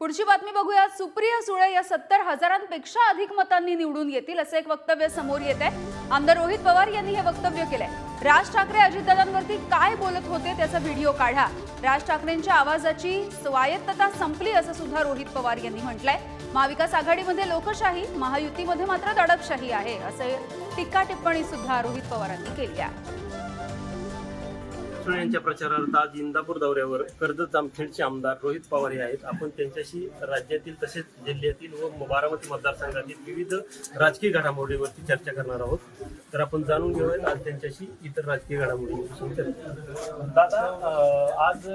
पुढची बातमी बघूया. सुप्रिया सुळे या सत्तर हजारांपेक्षा अधिक मतांनी निवडून येतील असं एक वक्तव्य समोर येत आहे. आमदार रोहित पवार यांनी हे वक्तव्य केलंय. राज ठाकरे अजितदादांवरती काय बोलत होते त्याचा व्हिडिओ काढा. राज ठाकरेंच्या आवाजाची स्वायत्तता संपली असं सुद्धा रोहित पवार यांनी म्हटलंय. महाविकास आघाडीमध्ये लोकशाही महायुतीमध्ये मात्र दडपशाही आहे असं टीका टिप्पणी सुद्धा रोहित पवारांनी केली आहे. सुळे यांच्या प्रचारार्थ आज इंदापूर दौऱ्यावर कर्जत जामखेडचे आमदार रोहित पवार हे आहेत. आपण त्यांच्याशी राज्यातील तसेच जिल्ह्यातील व बारामती मतदारसंघातील विविध राजकीय घडामोडीवरती चर्चा करणार आहोत. तर आपण जाणून घेऊयात आज त्यांच्याशी इतर राजकीय घडामोडीविषयी चर्चा दादा आज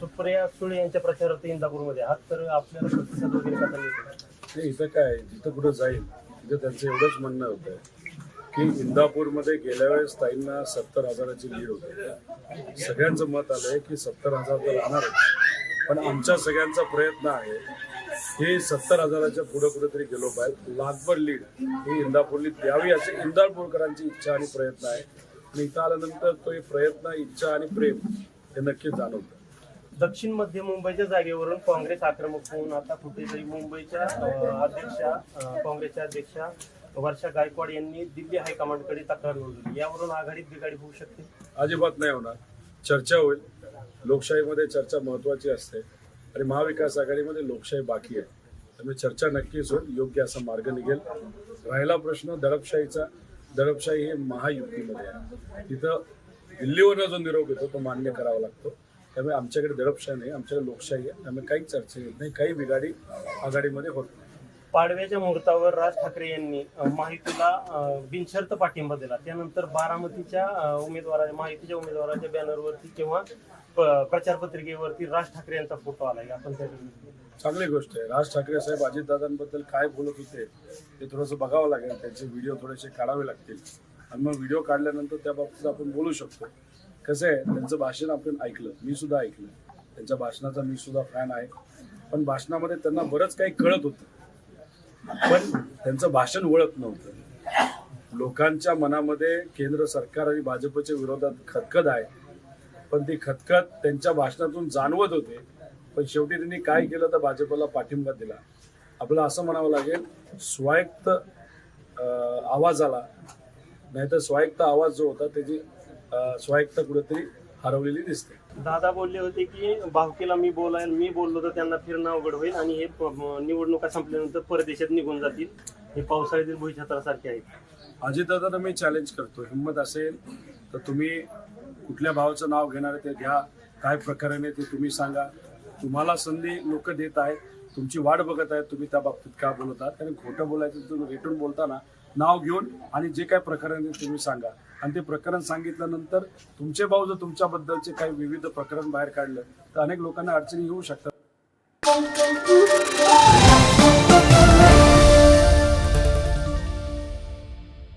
सुप्रिया सुळे यांच्या प्रचारार्थ इंदापूरमध्ये आहात. तर आपल्याला प्रतिसाद वगैरे कसा मिळतो इथं काय जिथं कुठं जाईल? तिथं त्यांचं एवढंच म्हणणं होतं. की इंदापूरमध्ये गेल्या वेळेस ताईंना सत्तर हजाराची लीड होती. सगळ्यांचं मत आलंय की सत्तर हजार तर राहणारच पण आमच्या सगळ्यांचा प्रयत्न आहे की सत्तर हजाराच्या पुढे कुठेतरी गेलो पाहिजे. लाखभर लीड ही इंदापूरली द्यावी अशी इंदापूरकरांची इच्छा आणि प्रयत्न आहे. आणि इथं आल्यानंतर तो प्रयत्न इच्छा आणि प्रेम हे नक्कीच जाणवतं. दक्षिण मध्य मुंबईच्या जागेवरून काँग्रेस आक्रमक होऊन आता कुठेतरी मुंबईच्या अध्यक्षा काँग्रेसच्या अध्यक्षा वर्षा गायकवाड यांनी दिल्ली हायकमांडकडे तक्रार नोंदवली. यावरून आघाडीत बिघाडी होऊ शकते? अजिबात नाही होणार. चर्चा होईल. लोकशाहीमध्ये चर्चा महत्वाची असते. आणि महाविकास आघाडीमध्ये लोकशाही बाकी आहे. त्यामुळे चर्चा नक्कीच होईल. योग्य असा मार्ग निघेल. राहिला प्रश्न दडपशाहीचा. दडपशाही हे महायुतीमध्ये आहे. तिथं दिल्लीवरनं जो निरोप येतो तो मान्य करावा लागतो. त्यामुळे आमच्याकडे दडपशाही नाही आमच्याकडे लोकशाही आहे. त्यामुळे काही चर्चा येत नाही काही बिघाडी आघाडीमध्ये होत नाही. पाडव्याच्या मुहूर्तावर राज ठाकरे यांनी अं, बिनशर्त पाठिंबा दिला. त्यानंतर बारामतीच्या उमेदवारा महायुतीच्या उमेदवाराच्या बॅनरवरती किंवा प- प्रचार पत्रिकेवरती राज ठाकरे यांचा फोटो आलाय. आपण त्याच्याविषयी चांगली गोष्ट आहे. राज ठाकरे साहेब अजितदादांबद्दल काय बोलत होते ते थोडंसं बघावं लागेल. त्यांचे व्हिडिओ थोडेसे काढावे लागतील. आणि मग व्हिडिओ काढल्यानंतर त्या बाबतीत आपण बोलू शकतो. कसं आहे त्यांचं भाषण आपण ऐकलं मी सुद्धा ऐकलं. त्यांच्या भाषणाचा मी सुद्धा फॅन आहे. पण भाषणामध्ये त्यांना बरंच काही कळत होतं. पण त्यांचं भाषण वळत नव्हतं. लोकांच्या मनामध्ये केंद्र सरकार आणि भाजपच्या विरोधात खतखत आहे. पण ती खतखत त्यांच्या भाषणातून जाणवत होते. पण शेवटी त्यांनी काय केलं तर भाजपला पाठिंबा दिला. आपलं असं म्हणावं लागेल स्वायत्त आवाज आला नाहीतर स्वायत्त आवाज जो होता त्याची स्वायत्त कुठेतरी हरवलेली दिसते. दादा बोलले होते की भावकीला मी बोलायला मी बोललो तर त्यांना फिरणं अवघड होईल आणि हे निवडणुका संपल्यानंतर परदेशात निघून जातील. हे पावसाळ्यातील भुईछत्रासारखे आहेत अजितदादांना मी चॅलेंज करतो. हिंमत असेल तर तुम्ही कुठल्या भावाचं नाव घेणार ते घ्या. काय प्रकाराने ते तुम्ही सांगा. तुम्हाला संधी लोक देत आहेत. तुमची वाट बघत आहेत तुम्ही त्या बाबतीत का बोलत आहात? कारण खोटं बोलायचं तुम्ही रेटून बोलताना नाव घेऊन आणि जे काय प्रकरण आहे तुम्ही सांगा. आणि ते प्रकरण सांगितल्यानंतर तुमचे भाऊ जर तुमच्याबद्दलचे काही विविध प्रकरण बाहेर काढलं तर अनेक लोकांना अडचणी येऊ शकतात.